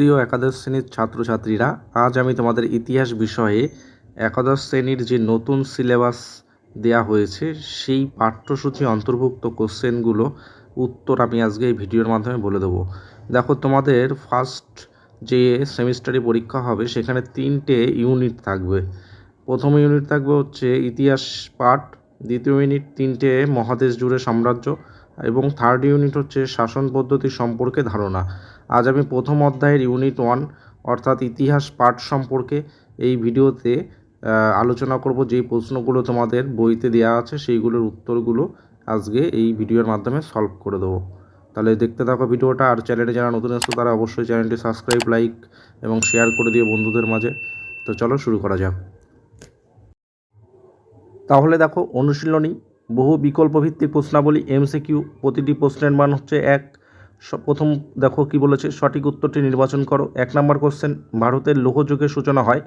প্রিয় একাদশ শ্রেণির ছাত্রছাত্রীরা, আজ আমি তোমাদের ইতিহাস বিষয়ে একাদশ শ্রেণির যে নতুন সিলেবাস দেয়া হয়েছে, সেই পাঠ্যসূচি অন্তর্ভুক্ত কোশ্চেনগুলো উত্তর আমি আজকে এই ভিডিওর মাধ্যমে বলে দেবো। দেখো, তোমাদের ফার্স্ট যে সেমিস্টারে পরীক্ষা হবে, সেখানে তিনটে ইউনিট থাকবে। প্রথম ইউনিট থাকবে হচ্ছে ইতিহাস পাঠ, দ্বিতীয় ইউনিট তিনটে মহাদেশ জুড়ে সাম্রাজ্য, এবং থার্ড ইউনিট হচ্ছে শাসন পদ্ধতি সম্পর্কে ধারণা। আজ আমি প্রথম অধ্যায়ের ইউনিট ওয়ান, অর্থাৎ ইতিহাস পাঠ সম্পর্কে এই ভিডিওতে আলোচনা করব। যেই প্রশ্নগুলো তোমাদের বইতে দেওয়া আছে, সেইগুলোর উত্তরগুলো আজকে এই ভিডিওর মাধ্যমে সলভ করে দেবো। তাহলে দেখতে থাকো ভিডিওটা, আর চ্যানেলে যারা নতুন এসছো, তারা অবশ্যই চ্যানেলটি সাবস্ক্রাইব, লাইক এবং শেয়ার করে দিও বন্ধুদের মাঝে। তো চলো শুরু করা যাক। তাহলে দেখো, অনুশীলনী, বহু বিকল্প ভিত্তিক প্রশ্নাবলী, এমসিকিউ, প্রতিটি প্রশ্নের মান হচ্ছে এক। প্রথম দেখো কি বলেছে, সঠিক উত্তরটি নির্বাচন করো। এক নম্বর কোশ্চেন ভারতের লৌহযুগের সূচনা হয়।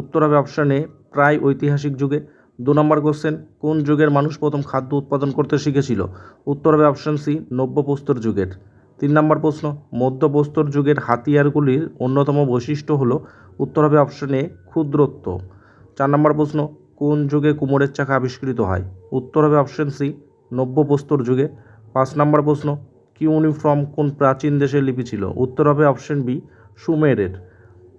উত্তর হবে অপশান এ প্রায় ঐতিহাসিক যুগে। দু নম্বর কোশ্চেন কোন যুগের মানুষ প্রথম খাদ্য উৎপাদন করতে শিখেছিল? উত্তর হবে অপশান সি নব্যপ্রস্তর যুগের। তিন নম্বর প্রশ্ন মধ্যপ্রস্তর যুগের হাতিয়ারগুলির অন্যতম বৈশিষ্ট্য হল উত্তর হবে অপশান এ ক্ষুদ্রত্ব। চার নম্বর প্রশ্ন, কোন যুগে কুমোরের চাকা আবিষ্কৃত হয়? উত্তর হবে অপশন সি নব্যপ্রস্তর যুগে। পাঁচ নম্বর প্রশ্ন কিউনিফর্ম কোন প্রাচীন দেশের লিপি ছিল? উত্তর হবে অপশন বি সুমেরের।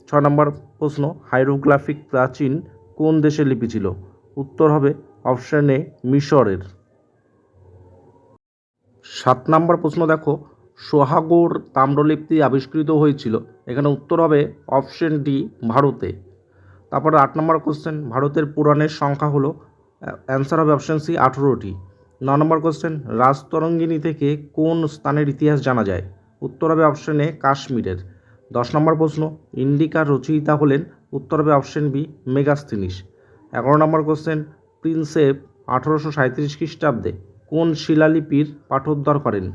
ছ নম্বর প্রশ্ন হাইরোগ্রাফিক প্রাচীন কোন দেশের লিপি ছিল? উত্তর হবে অপশন এ মিশরের। সাত নম্বর প্রশ্ন দেখো, সোহাগর তাম্রলিপ্তি আবিষ্কৃত হয়েছিল। এখানে উত্তর হবে অপশন ডি ভারতে। তারপরে আট নম্বর কোশ্চেন ভারতের পুরাণের সংখ্যা হলো অ্যান্সার হবে অপশন সি আঠেরোটি। ন নম্বর কোশ্চেন রাজতরঙ্গিনী থেকে কোন স্থানের ইতিহাস জানা যায়? উত্তর হবে অপশন এ কাশ্মীরের। দশ নম্বর প্রশ্ন, ইন্ডিকার রচয়িতা হলেন উত্তর হবে অপশন বি মেগাস্থিনিস। এগারো নম্বর কোশ্চেন প্রিন্সেপ আঠেরোশো সাঁত্রিশ খ্রিস্টাব্দে কোন শিলালিপির পাঠোদ্ধার করেন?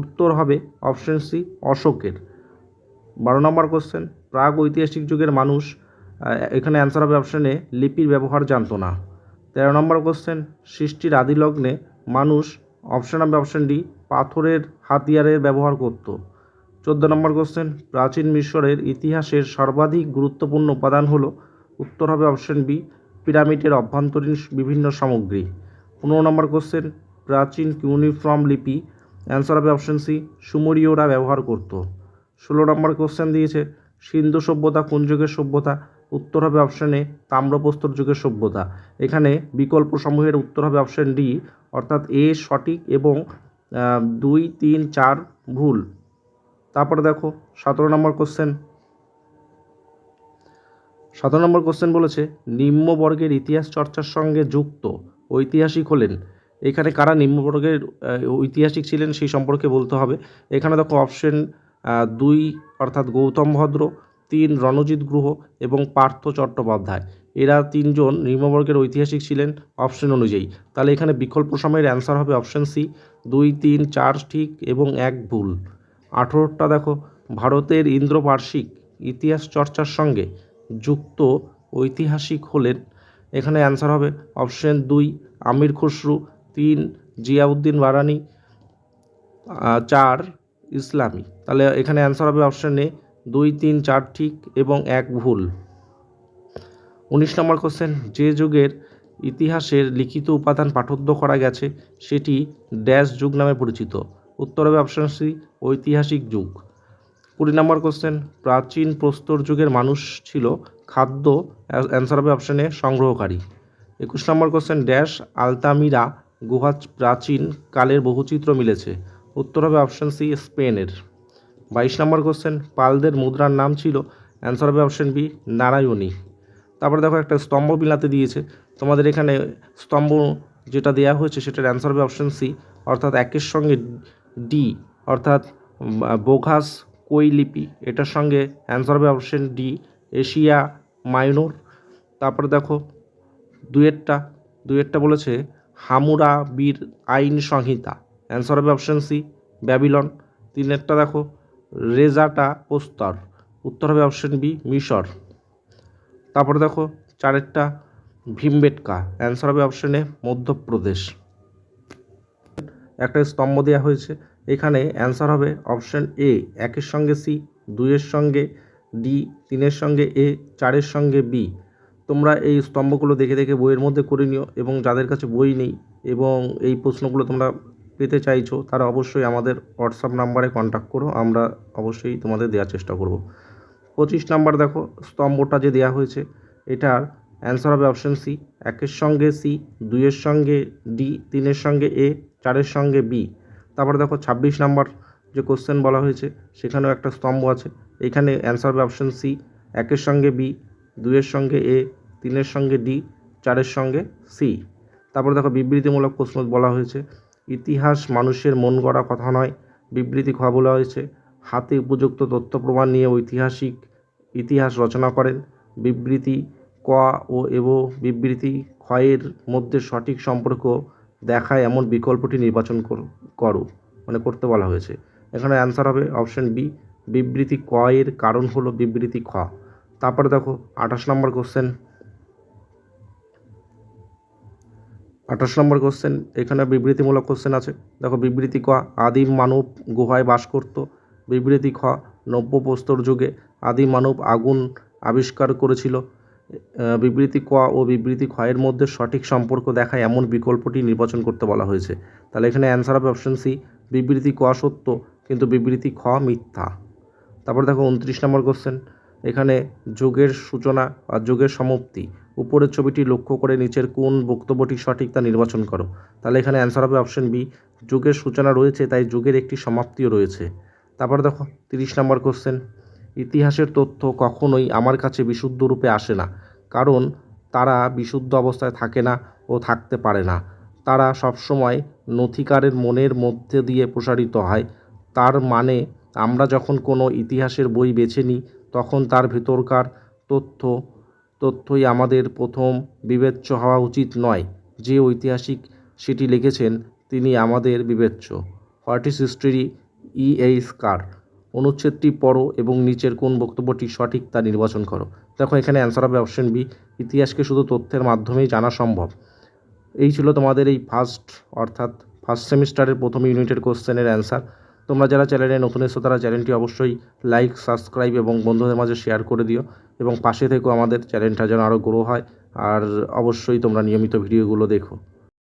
উত্তর হবে অপশন সি অশোকের। বারো নম্বর কোশ্চেন প্রাগ ঐতিহাসিক যুগের মানুষ এখানে অ্যান্সার হবে অপশানে লিপির ব্যবহার জানতো না। তেরো নম্বর কোশ্চেন সৃষ্টির আদি লগ্নে মানুষ অপশান হবে অপশান ডি, পাথরের হাতিয়ারের ব্যবহার করত। চোদ্দ নম্বর কোশ্চেন প্রাচীন মিশরের ইতিহাসের সর্বাধিক গুরুত্বপূর্ণ উপাদান হলো, উত্তর হবে অপশান বি, পিরামিডের অভ্যন্তরীণ বিভিন্ন সামগ্রী। পনেরো নম্বর কোশ্চেন প্রাচীন ইউনিফর্ম লিপি। অ্যান্সার হবে অপশান সি, সুমরীয়রা ব্যবহার করত। ষোলো নম্বর কোশ্চেন দিয়েছে, সিন্ধু সভ্যতা, কোন যুগের সভ্যতা? উত্তর হবে অপশানে তাম্রপ্রস্তর যুগের সভ্যতা। এখানে বিকল্প সমূহের উত্তর হবে অপশান ডি অর্থাৎ এ সঠিক এবং দুই, তিন, চার ভুল। তারপরে দেখো, সতেরো নম্বর কোশ্চেন সতেরো নম্বর কোশ্চেন বলেছে, নিম্নবর্গের ইতিহাস চর্চার সঙ্গে যুক্ত, ঐতিহাসিক হলেন। এখানে কারা নিম্নবর্গের ঐতিহাসিক ছিলেন সেই সম্পর্কে বলতে হবে। এখানে দেখো অপশন দুই, অর্থাৎ গৌতম ভদ্র তিন রণজিৎ গুহ এবং পার্থ চট্টোপাধ্যায়। এরা তিনজন নিম্নবর্গের ঐতিহাসিক ছিলেন অপশন অনুযায়ী। তাহলে এখানে বিকল্প সময়ের অ্যান্সার হবে অপশন সি দুই, তিন, চার ঠিক এবং এক ভুল। আঠেরোটা দেখো, ভারতের ইন্দ্রপার্শ্বিক ইতিহাস চর্চার সঙ্গে যুক্ত ঐতিহাসিক হলেন। এখানে অ্যান্সার হবে অপশন দুই, আমির খুসরু, তিন, জিয়াউদ্দিন বারানি চার, ইসলামী। তাহলে এখানে অ্যান্সার হবে অপশন এ দুই তিন চার ঠিক এবং এক ভুল। উনিশ নম্বর কোশ্চেন যে যুগের ইতিহাসের লিখিত উপাদান পাঠোদ্ধ করা গেছে, সেটি ড্যাশ যুগ নামে পরিচিত। উত্তর হবে অপশন সি ঐতিহাসিক যুগ। কুড়ি নম্বর কোশ্চেন প্রাচীন প্রস্তর যুগের মানুষ ছিল খাদ্য অ্যান্সার হবে অপশানে সংগ্রহকারী। একুশ নম্বর কোশ্চেন ড্যাশ, আলতামিরা, গুহা প্রাচীন কালের বহুচিত্র মিলেছে। উত্তর হবে অপশন সি স্পেনের। বাইশ নম্বর কোশ্চেন পালদের মুদ্রার নাম ছিল অ্যান্সার হবে অপশন বি, নারায়ণী। তারপরে দেখো একটা স্তম্ভ বিলাতে দিয়েছে। তোমাদের এখানে স্তম্ভ যেটা দেওয়া হয়েছে সেটার অ্যান্সার হবে অপশন সি, অর্থাৎ একের সঙ্গে ডি অর্থাৎ বোঘাস কই লিপি এটার সঙ্গে অ্যান্সার হবে অপশন ডি এশিয়া মাইনর। তারপরে দেখো, দুয়েরটা দুয়েরটা বলেছে হামুরা বীর আইন সংহিতা অ্যান্সার হবে অপশন সি, ব্যাবিলন। তিনেরটা দেখো রেজাটা প্রস্তর উত্তর হবে অপশন বি মিশর। তারপরে দেখো, চারেরটা ভীমবেটকা। অ্যান্সার হবে অপশনে মধ্যপ্রদেশ। একটা স্তম্ভ দেওয়া হয়েছে। এখানে অ্যান্সার হবে অপশন এ একের সঙ্গে সি দুইয়ের সঙ্গে ডি তিনের সঙ্গে এ চারের সঙ্গে বি তোমরা এই স্তম্ভগুলো দেখে দেখে বইয়ের মধ্যে করে নিও এবং যাদের কাছে বই নেই এবং এই প্রশ্নগুলো তোমরা পেতে চাইছো, তারা অবশ্যই আমাদের হোয়াটসঅ্যাপ নাম্বারে কন্ট্যাক্ট করো, আমরা অবশ্যই তোমাদের দেওয়ার চেষ্টা করব। পঁচিশ নাম্বার দেখো, স্তম্ভটা যে দেওয়া হয়েছে, এটার অ্যান্সার হবে অপশন সি একের সঙ্গে সি দুইয়ের সঙ্গে ডি তিনের সঙ্গে এ চারের সঙ্গে বি তারপরে দেখো ছাব্বিশ নাম্বার যে কোশ্চেন বলা হয়েছে, সেখানেও একটা স্তম্ভ আছে, এখানে অ্যান্সার হবে অপশন সি একের সঙ্গে বি দুইয়ের সঙ্গে এ তিনের সঙ্গে ডি চারের সঙ্গে সি তারপরে দেখো বিবৃতিমূলক প্রশ্ন বলা হয়েছে ইতিহাস মানুষের মন গড়া কথা নয়, বিবৃতি খ বলা হয়েছে। হাতে উপযুক্ত তথ্য প্রমাণ নিয়ে ঐতিহাসিক ইতিহাস রচনা করেন। বিবৃতি ক ও এব বিবৃতি ক্ষয়ের মধ্যে সঠিক সম্পর্ক দেখায় এমন বিকল্পটি নির্বাচন করো- করো মানে করতে বলা হয়েছে। এখানে অ্যান্সার হবে অপশন বি বিবৃতি ক এর কারণ হলো বিবৃতি খ। তারপরে দেখো, আঠাশ নম্বর কোশ্চেন আঠাশ নম্বর কোশ্চেন এখানে বিবৃতিমূলক কোশ্চেন আছে। দেখো, বিবৃতি ক, আদিম মানব গুহায় বাস করত। বিবৃতি খ নব্য প্রস্তর যুগে আদিম মানব আগুন আবিষ্কার করেছিল। বিবৃতি ক ও বিবৃতি ক্ষয়ের মধ্যে সঠিক সম্পর্ক দেখায় এমন বিকল্পটি নির্বাচন করতে বলা হয়েছে। তাহলে এখানে অ্যান্সার হবে অপশন সি বিবৃতি ক সত্য, কিন্তু বিবৃতি খ মিথ্যা। তারপর দেখো, উনত্রিশ নম্বর কোশ্চেন এখানে যোগের সূচনা আর যোগের সমাপ্তি, উপরের ছবিটি লক্ষ্য করে নিচের কোন বক্তব্যটি সঠিক তা নির্বাচন করো। তাহলে এখানে অ্যান্সার হবে অপশন বি যুগের সূচনা রয়েছে তাই যুগের একটি সমাপ্তিও রয়েছে। তারপর দেখো, তিরিশ নম্বর কোশ্চেন ইতিহাসের তথ্য কখনোই আমার কাছে বিশুদ্ধ রূপে আসে না, কারণ তারা বিশুদ্ধ অবস্থায় থাকে না ও থাকতে পারে না। তারা সবসময় নথিকারের মনের মধ্যে দিয়ে প্রসারিত হয়, তার মানে আমরা যখন কোনো ইতিহাসের বই বেছে নিই তখন তার ভেতরকার তথ্য, তথ্যই আমাদের প্রথম বিবেচ্য হওয়া উচিত নয়। যে ঐতিহাসিক সেটি লিখেছেন, তিনি আমাদের বিবেচ্য। What is history? E H Carr অনুচ্ছেদটি পড়ো এবং নিচের কোন বক্তব্যটি সঠিক তা নির্বাচন করো। দেখো, এখানে অ্যান্সার হবে অপশন বি ইতিহাসকে শুধু তথ্যের মাধ্যমেই জানা সম্ভব। এই ছিল তোমাদের এই ফার্স্ট অর্থাৎ ফার্স্ট সেমিস্টারের প্রথম ইউনিটের কোশ্চেনের অ্যান্সার তোমরা যারা চ্যানেলে নতুন এসো তারা চ্যানেলটি অবশ্যই লাইক সাবস্ক্রাইব এবং বন্ধুদের মাঝে শেয়ার করে দিও এবং পাশে থেকেও আমাদের চ্যানেলটা যেন আরও গ্রো হয়। আর অবশ্যই তোমরা নিয়মিত ভিডিওগুলো দেখো।